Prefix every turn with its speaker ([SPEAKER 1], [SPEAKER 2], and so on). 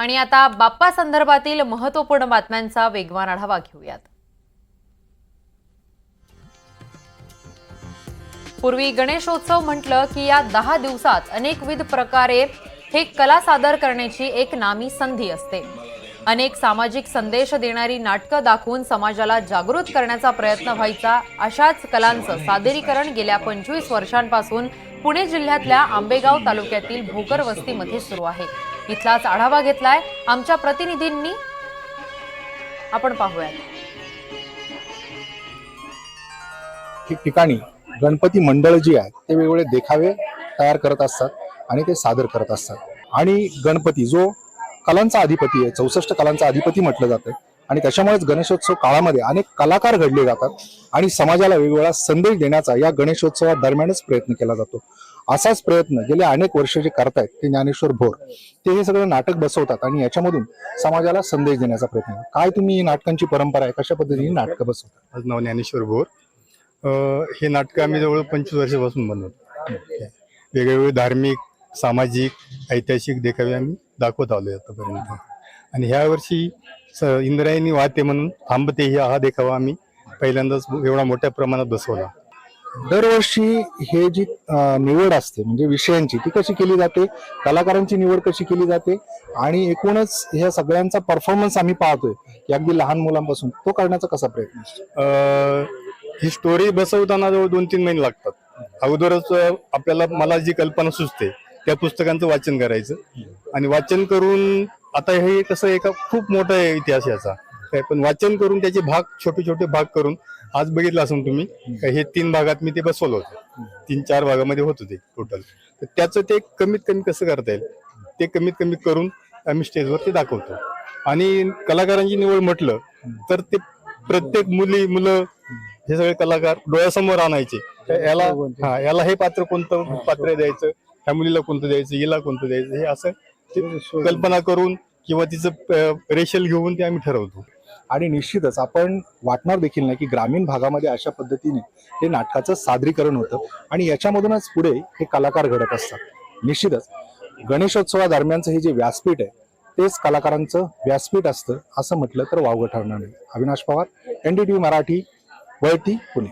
[SPEAKER 1] आणि आता बाप्पा संदर्भातील महत्त्वपूर्ण बातम्यांचा वेगवान आढावा घेऊयात. पूर्वी गणेशोत्सव म्हटलं की या दहा दिवसात अनेकविध प्रकारे हे कला सादर करण्याची एक नामी संधी असते. अनेक सामाजिक संदेश देणारी नाटकं दाखवून समाजाला जागृत करण्याचा प्रयत्न व्हायचा अशाच कलांचं सादरीकरण गेल्या पंचवीस वर्षांपासून पुणे जिल्ह्यातल्या आंबेगाव तालुक्यातील भोकर वस्तीमध्ये सुरू आहे. इथलाच आढावा घेतलाय. आमच्या प्रतिनिधींनी आपण पाहूयात.
[SPEAKER 2] ठिकठिकाणी गणपती मंडळ जी आहेत ते वेगवेगळे देखावे तयार करत असतात आणि ते सादर करत असतात. आणि गणपती जो कलांचा अधिपती आहे चौसष्ट कलांचा अधिपती म्हटलं जातं आणि त्याच्यामुळेच गणेशोत्सव काळामध्ये अनेक कलाकार घडले जातात आणि समाजाला वेगवेगळा संदेश देण्याचा या गणेशोत्सवा दरम्यानच प्रयत्न केला जातो. असाच प्रयत्न गेले अनेक वर्ष जे करतायत ते ज्ञानेश्वर भोर ते हे सगळं नाटक बसवतात आणि याच्यामधून समाजाला संदेश देण्याचा प्रयत्न. काय तुम्ही नाटकांची परंपरा आहे? कशा पद्धतीने नाटकं बसवता?
[SPEAKER 3] माझं नाव ज्ञानेश्वर भोर. अ, हे नाटकं आम्ही जवळ पंचवीस वर्षापासून बनवतो. वेगवेगळे धार्मिक सामाजिक ऐतिहासिक देखावे आम्ही दाखवत आलोय आतापर्यंत. आणि ह्या वर्षी इंद्रायणी वाहते म्हणून थांबते ही हा देखावा आम्ही. पहिल्यांदाच एवढा मोठ्या प्रमाणात बसवला.
[SPEAKER 2] दरवर्षी हे जी निवड असते म्हणजे विषयांची ती कशी केली जाते? कलाकारांची निवड कशी केली जाते? आणि एकूणच ह्या सगळ्यांचा परफॉर्मन्स आम्ही पाहतोय की अगदी लहान मुलांपासून. तो करण्याचा कसा प्रयत्न
[SPEAKER 3] ही स्टोरी बसवताना जवळ दोन तीन महिने लागतात. अगोदरच आपल्याला मला जी कल्पना सुचते त्या पुस्तकांचं वाचन करायचं. आणि वाचन करून आता हे कसं एका खूप मोठा आहे इतिहास याचा. काय पण वाचन करून त्याचे भाग छोटे छोटे भाग करून आज बघितलं असून तुम्ही हे तीन भागात मी ते बसवलं होतं. तीन चार भागामध्ये होत होते टोटल तर त्याचं ते कमीत कमी कसं करता येईल? ते कमीत कमी करून आम्ही स्टेजवर ते दाखवतो. आणि कलाकारांची निवड म्हटलं तर ते प्रत्येक मुली मुलं हे सगळे कलाकार डोळ्यासमोर आणायचे. तर याला हा याला हे पात्र कोणतं पात्र द्यायचं? ह्या मुलीला कोणतं द्यायचं? हिला कोणतं द्यायचं? हे असं कल्पना करून किंवा तिचं रेशल घेऊन ते आम्ही ठरवतो.
[SPEAKER 2] आणि निश्चितच आपण वाटणार देखील नाही की ग्रामीण भागामध्ये अशा पद्धतीने हे नाटकाचं सादरीकरण होतं आणि याच्यामधूनच पुढे हे कलाकार घडत असतात. निश्चितच गणेशोत्सवादरम्यानचं हे जे व्यासपीठ आहे तेच कलाकारांचं व्यासपीठ असतं असं म्हटलं तर वावगं ठरणार नाही. अविनाश पवार एनडीटीव्ही मराठी वळती पुणे.